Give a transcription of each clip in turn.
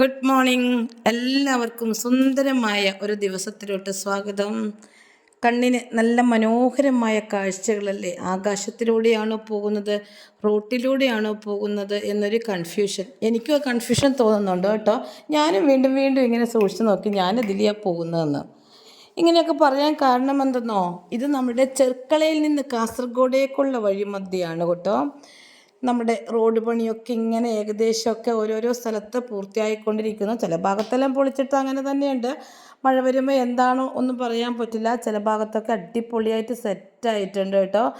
Good morning എല്ലാവർക്കും സുന്ദരമായ ഒരു ദിവസത്തിലോട്ട് സ്വാഗതം. കണ്ണിന് നല്ല മനോഹരമായ കാഴ്ചകളല്ലേ? ആകാശത്തിലൂടെയാണോ പോകുന്നത്? റോട്ടിലൂടെയാണോ പോകുന്നത്? എന്നൊരു കൺഫ്യൂഷൻ എനിക്കും ആ കൺഫ്യൂഷൻ തോന്നുന്നുണ്ട് കേട്ടോ. ഞാനും വീണ്ടും വീണ്ടും ഇങ്ങനെ സൂക്ഷിച്ച് നോക്കി ഞാൻ ഇതിലെയാണ് പോകുന്നതെന്ന്. ഇങ്ങനെയൊക്കെ പറയാൻ കാരണം എന്തെന്നോ ഇത് നമ്മുടെ ചെർക്കളയിൽ നിന്ന് കാസർഗോഡേക്കുള്ള വഴിമധ്യയാണ് കേട്ടോ. നമ്മുടെ റോഡ് പണിയൊക്കെ ഇങ്ങനെ ഏകദേശമൊക്കെ ഓരോരോ സ്ഥലത്ത് പൂർത്തിയായിക്കൊണ്ടിരിക്കുന്നു. ചില ഭാഗത്തെല്ലാം പൊളിച്ചിട്ട് അങ്ങനെ തന്നെയുണ്ട്. മഴ വരുമ്പോൾ എന്താണോ ഒന്നും പറയാൻ പറ്റില്ല. ചില ഭാഗത്തൊക്കെ അടിപൊളിയായിട്ട് സെറ്റായിട്ടുണ്ട് കേട്ടോ.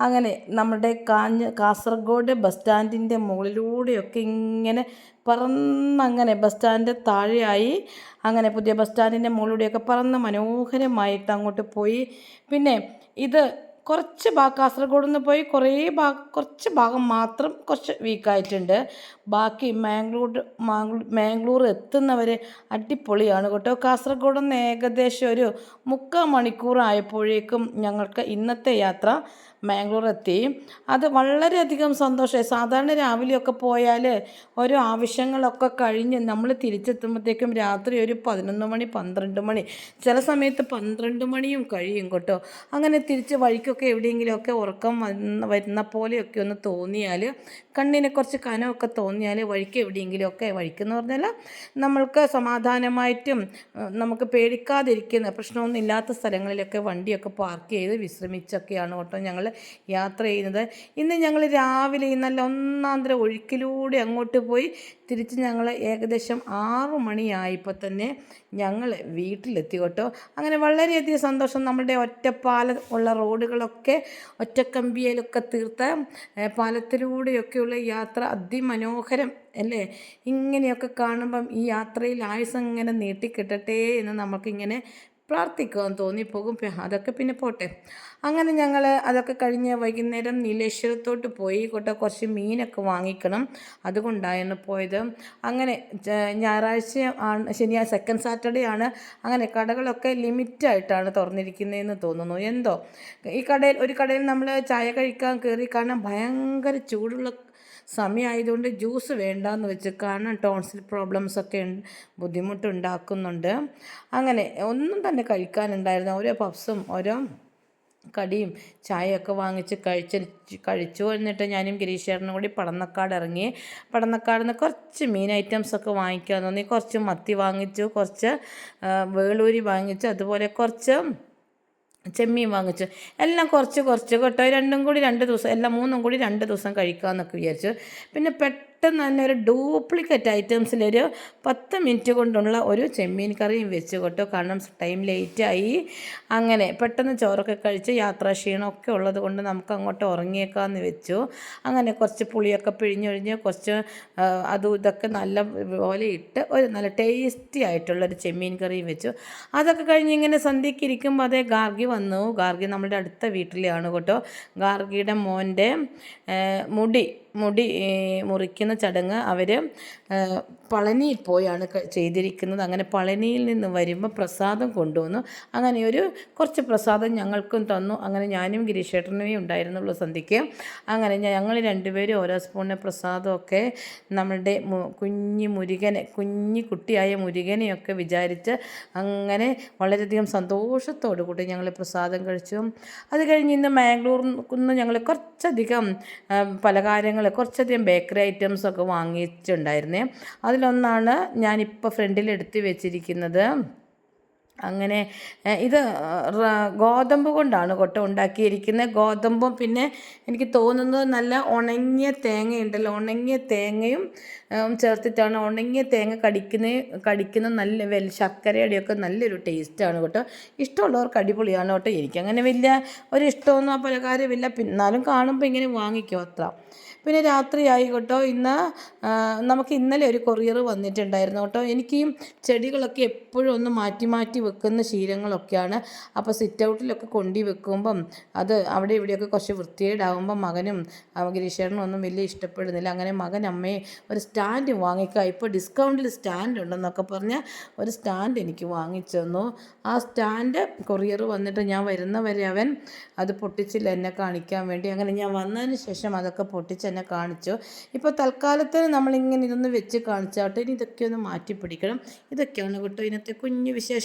അങ്ങനെ നമ്മുടെ കാഞ്ഞ കാസർഗോഡ് ബസ് സ്റ്റാൻഡിന്റെ മുകളിലൂടെയൊക്കെ ഇങ്ങനെ പറന്നങ്ങനെ ബസ് സ്റ്റാൻഡ് താഴെയായി. അങ്ങനെ പുതിയ ബസ് സ്റ്റാൻഡിന്റെ മുകളിലൂടെയൊക്കെ പറന്ന് മനോഹരമായിട്ട് അങ്ങോട്ട് പോയി. പിന്നെ ഇത് കുറച്ച് ഭാഗം കാസർഗോഡ് നിന്ന് പോയി കുറേ ഭാഗം കുറച്ച് ഭാഗം മാത്രം കുറച്ച് വീക്കായിട്ടുണ്ട് ബാക്കി മാംഗ്ലൂർ മാംഗ്ലൂർ മാംഗ്ലൂർ എത്തുന്നവർ അടിപൊളിയാണ് കേട്ടോ. കാസർഗോഡ് നിന്ന് ഏകദേശം ഒരു മുക്കാൽ മണിക്കൂറായപ്പോഴേക്കും ഞങ്ങൾക്ക് ഇന്നത്തെ യാത്ര മാംഗ്ലൂർ എത്തി. അത് വളരെയധികം സന്തോഷമായി. സാധാരണ രാവിലെയൊക്കെ പോയാൽ ഓരോ ആവശ്യങ്ങളൊക്കെ കഴിഞ്ഞ് നമ്മൾ തിരിച്ചെത്തുമ്പോഴത്തേക്കും രാത്രി ഒരു പതിനൊന്ന് മണി പന്ത്രണ്ട് മണി ചില സമയത്ത് പന്ത്രണ്ട് മണിയും കഴിയും കേട്ടോ. അങ്ങനെ തിരിച്ച് വഴിക്കൊക്കെ എവിടെയെങ്കിലുമൊക്കെ ഉറക്കം വന്ന വരുന്ന പോലെയൊക്കെ ഒന്ന് തോന്നിയാൽ കണ്ണിനെ കുറച്ച് കനമൊക്കെ തോന്നിയാൽ വഴിക്ക് എവിടെയെങ്കിലുമൊക്കെ വഴിക്കെന്ന് പറഞ്ഞാൽ നമ്മൾക്ക് സമാധാനമായിട്ടും നമുക്ക് പേടിക്കാതിരിക്കുന്ന പ്രശ്നമൊന്നും ഇല്ലാത്ത സ്ഥലങ്ങളിലൊക്കെ വണ്ടിയൊക്കെ പാർക്ക് ചെയ്ത് വിശ്രമിച്ചൊക്കെയാണ് കേട്ടോ ഞങ്ങൾ യാത്ര ചെയ്യുന്നത്. ഇന്ന് ഞങ്ങൾ രാവിലെ നല്ല ഒന്നാന്തര ഒഴുക്കിലൂടെ അങ്ങോട്ട് പോയി തിരിച്ച് ഞങ്ങൾ ഏകദേശം ആറു മണിയായപ്പോൾ തന്നെ ഞങ്ങൾ വീട്ടിലെത്തി കേട്ടോ. അങ്ങനെ വളരെയധികം സന്തോഷം. നമ്മുടെ ഒറ്റപ്പാല ഉള്ള റോഡുകളൊക്കെ ഒറ്റക്കമ്പിയിലൊക്കെ തീർത്ത പാലത്തിലൂടെയൊക്കെയുള്ള യാത്ര അതിമനോഹരം അല്ലേ? ഇങ്ങനെയൊക്കെ കാണുമ്പം ഈ യാത്രയിൽ ആയുസ് ഇങ്ങനെ നീട്ടിക്കിട്ടട്ടെ എന്ന് നമുക്കിങ്ങനെ പ്രാർത്ഥിക്കാൻ തോന്നിപ്പോകും അതൊക്കെ പിന്നെ പോട്ടെ. അങ്ങനെ ഞങ്ങൾ അതൊക്കെ കഴിഞ്ഞ് വൈകുന്നേരം നീലേശ്വരത്തോട്ട് പോയി. കൊട്ട കുറച്ച് മീനൊക്കെ വാങ്ങിക്കണം. അതുകൊണ്ടായിരുന്നു പോയത്. അങ്ങനെ ഞായറാഴ്ച ആണ് ശനിയാഴ്ച സെക്കൻഡ് സാറ്റർഡേ ആണ്. അങ്ങനെ കടകളൊക്കെ ലിമിറ്റായിട്ടാണ് തുറന്നിരിക്കുന്നതെന്ന് തോന്നുന്നു. എന്തോ? ഈ കടയിൽ ഒരു കടയിൽ നമ്മൾ ചായ കഴിക്കാൻ കയറി കാരണം ഭയങ്കര ചൂടുള്ള സമയമായതുകൊണ്ട് ജ്യൂസ് വേണ്ടാന്ന് വെച്ച് കാരണം ടോൺസിൽ പ്രോബ്ലംസ് ഒക്കെ ബുദ്ധിമുട്ടുണ്ടാക്കുന്നുണ്ട്. അങ്ങനെ ഒന്നും തന്നെ കഴിക്കാനുണ്ടായിരുന്നു ഓരോ പപ്സും ഓരോ കടിയും ചായയൊക്കെ വാങ്ങിച്ച് കഴിച്ച് കഴിച്ചു എന്നിട്ട് ഞാനും ഗിരീഷേട്ടനും കൂടി പടന്നക്കാട് ഇറങ്ങി. പടന്നക്കാട് നിന്ന് കുറച്ച് മീൻ ഐറ്റംസൊക്കെ വാങ്ങിക്കാൻ തോന്നി. കുറച്ച് മത്തി വാങ്ങിച്ചു കുറച്ച് വേളൂരി വാങ്ങിച്ചു അതുപോലെ കുറച്ച് ചെമ്മീൻ വാങ്ങിച്ചു. എല്ലാം കുറച്ച് കുറച്ച് കേട്ടോ. രണ്ടും കൂടി രണ്ട് ദിവസം എല്ലാം മൂന്നും കൂടി രണ്ട് ദിവസം കഴിക്കാമെന്നൊക്കെ വിചാരിച്ചു. പിന്നെ പെട്ടെന്ന് തന്നെ ഒരു ഡ്യൂപ്ലിക്കേറ്റ് ഐറ്റംസിലൊരു പത്ത് മിനിറ്റ് കൊണ്ടുള്ള ഒരു ചെമ്മീൻ കറിയും വെച്ച് കൊട്ടു. കാരണം ടൈം ലേറ്റായി. അങ്ങനെ പെട്ടെന്ന് ചോറൊക്കെ കഴിച്ച് യാത്രാ ക്ഷീണമൊക്കെ ഉള്ളത് കൊണ്ട് നമുക്ക് അങ്ങോട്ട് ഉറങ്ങിയേക്കാമെന്ന് വെച്ചു. അങ്ങനെ കുറച്ച് പുളിയൊക്കെ പിഴിഞ്ഞൊഴിഞ്ഞ് കുറച്ച് അതും ഇതൊക്കെ നല്ല പോലെ ഇട്ട് ഒരു നല്ല ടേസ്റ്റി ആയിട്ടുള്ളൊരു ചെമ്മീൻ കറിയും വെച്ചു. അതൊക്കെ കഴിഞ്ഞ് ഇങ്ങനെ സന്ധ്യയ്ക്ക് ഇരിക്കുമ്പോൾ അതേ ഗാർഗി വന്നു. ഗാർഗി നമ്മുടെ അടുത്ത വീട്ടിലാണ് കേട്ടോ. ഗാർഗിയുടെ മോന്റെ മുടി മുടി മുറിക്കുന്ന ചടങ്ങ് അവർ പളനിയിൽ പോയാണ് ചെയ്തിരിക്കുന്നത്. അങ്ങനെ പളനിയിൽ നിന്ന് വരുമ്പോൾ പ്രസാദം കൊണ്ടുവന്നു. അങ്ങനെ ഒരു കുറച്ച് പ്രസാദം ഞങ്ങൾക്കും തന്നു. അങ്ങനെ ഞാനും ഗിരീഷേട്ടനേ ഉണ്ടായിരുന്നുള്ളൂ സന്ധ്യയ്ക്ക്. അങ്ങനെ ഞങ്ങൾ രണ്ടുപേരും ഓരോ സ്പൂണിന്റെ പ്രസാദമൊക്കെ നമ്മളുടെ കുഞ്ഞി മുരുകനെ കുഞ്ഞി കുട്ടിയായ മുരുകനെയൊക്കെ വിചാരിച്ച് അങ്ങനെ വളരെയധികം സന്തോഷത്തോടു കൂടി ഞങ്ങൾ പ്രസാദം കഴിച്ചു. അത് കഴിഞ്ഞ് ഇന്ന് മാംഗ്ലൂരിൽ നിന്ന് ഞങ്ങൾ കുറച്ചധികം ആ, കുറച്ചധികം ബേക്കറി ഐറ്റംസ് ഒക്കെ വാങ്ങിയിട്ടുണ്ടായിരുന്നേ അതിലൊന്നാണ് ഞാനിപ്പോൾ ഫ്രണ്ടിൽ എടുത്ത് വെച്ചിരിക്കുന്നത് അങ്ങനെ ഇത് ഗോതമ്പ് കൊണ്ടാണ് കൊട്ട ഉണ്ടാക്കിയിരിക്കുന്നത്. ഗോതമ്പും പിന്നെ എനിക്ക് തോന്നുന്നത് നല്ല ഉണങ്ങിയ തേങ്ങയുണ്ടല്ലോ. ഉണങ്ങിയ തേങ്ങയും ചേർത്തിട്ടാണ് ഉണങ്ങിയ തേങ്ങ കടിക്കുന്ന കടിക്കുന്ന നല്ല വെൽ ശർക്കരയുടെയൊക്കെ നല്ലൊരു ടേസ്റ്റാണ് കേട്ടോ. ഇഷ്ടമുള്ളവർക്ക് അടിപൊളിയാണ് കേട്ടോ. എനിക്കങ്ങനെ വലിയ ഒരു ഇഷ്ടമൊന്നും ആ പലകാരമില്ല പിന്നാലും കാണുമ്പോൾ ഇങ്ങനെ വാങ്ങിക്കും അത്ര. പിന്നെ രാത്രിയായി കേട്ടോ. ഇന്ന് നമുക്ക് ഇന്നലെ ഒരു കൊറിയർ വന്നിട്ടുണ്ടായിരുന്നു കേട്ടോ. എനിക്ക് ചെടികളൊക്കെ എപ്പോഴും ഒന്ന് മാറ്റി മാറ്റി വെക്കുന്ന ശീലങ്ങളൊക്കെയാണ്. അപ്പോൾ സിറ്റ് ഔട്ടിലൊക്കെ കൊണ്ടി വെക്കുമ്പം അത് അവിടെ ഇവിടെയൊക്കെ കുറച്ച് വൃത്തികേടാകുമ്പം മകനും ഗിരീഷേട്ടനും ഒന്നും വലിയ ഇഷ്ടപ്പെടുന്നില്ല. അങ്ങനെ മകൻ അമ്മയെ ഒരു സ്റ്റാൻഡ് വാങ്ങിക്കുക ഇപ്പോൾ ഡിസ്കൗണ്ടിൽ സ്റ്റാൻഡ് ഉണ്ടെന്നൊക്കെ പറഞ്ഞ് ഒരു സ്റ്റാൻഡ് എനിക്ക് വാങ്ങിച്ചു തന്നു ആ സ്റ്റാൻഡ് കൊറിയർ വന്നിട്ട് ഞാൻ വരുന്നവരെ അവൻ അത് പൊട്ടിച്ചില്ല എന്നെ കാണിക്കാൻ വേണ്ടി. അങ്ങനെ ഞാൻ വന്നതിന് ശേഷം അതൊക്കെ പൊട്ടിച്ച് എന്നെ കാണിച്ചു. ഇപ്പോൾ തൽക്കാലത്തിന് നമ്മളിങ്ങനെ ഇതൊന്ന് വെച്ച് കാണിച്ചാട്ടെ. ഇനി ഇതൊക്കെ ഒന്ന് മാറ്റി പിടിക്കണം. ഇതൊക്കെയാണ് കേട്ടോ ഇന്നത്തെ കുഞ്ഞു വിശേഷം